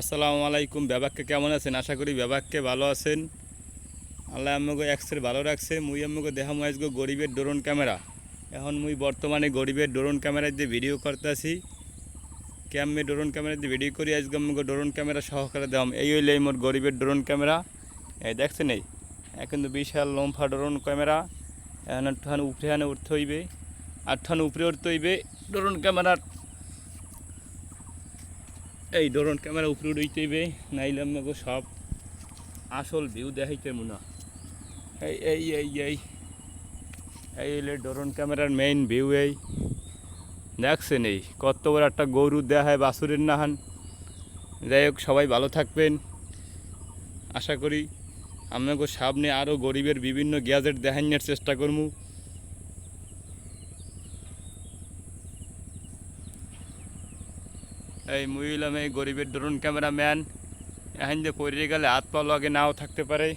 আসসালামু আলাইকুম ব্যাবাককে কেমন আছেন? আশা করি ব্যাবাককে ভালো আছেন। আল্লাহ আমাকে এক্সের ভালো রাখছে, মুই আমাকে দেখাম আজকে গরিবের ড্রোন ক্যামেরা। এখন মুই বর্তমানে গরিবের ড্রোন ক্যামেরা দিয়ে ভিডিও করতেছি। ক্যামে ড্রোন ক্যামেরা দিয়ে ভিডিও করি, আজকে আমাকে ড্রোন ক্যামেরা সহকারে দেওয়াম এই হইলে মোর গরিবের ড্রোন ক্যামেরা। এই দেখছেন এই? এখন তো বিশাল লম্ফা ড্রোন ক্যামেরা। এখন ঠান উপরে উঠতে হইবে। আর ঠান উপরে উঠতে হইবে, ড্রোন ক্যামেরার এই ড্রোন ক্যামেরা উপরে উঠতেইবে নাইলে আমাকে সব আসল ভিউ দেখাইতে মনে এই এই এই এই এই হইলে ড্রোন ক্যামেরার মেইন ভিউ এই। দেখছেন এই, কত বড় একটা গরু দেখায় বাসুরের নাহান। যাই হোক, সবাই ভালো থাকবেন। আশা করি আমাকে সামনে আরও গরিবের বিভিন্ন গ্যাজেট দেখানোর চেষ্টা করব এই মহিলাম এই গরিবের ড্রোন ক্যামেরাম্যান এখন যে পড়ে গেলে হাত পা লগে নাও থাকতে পারে।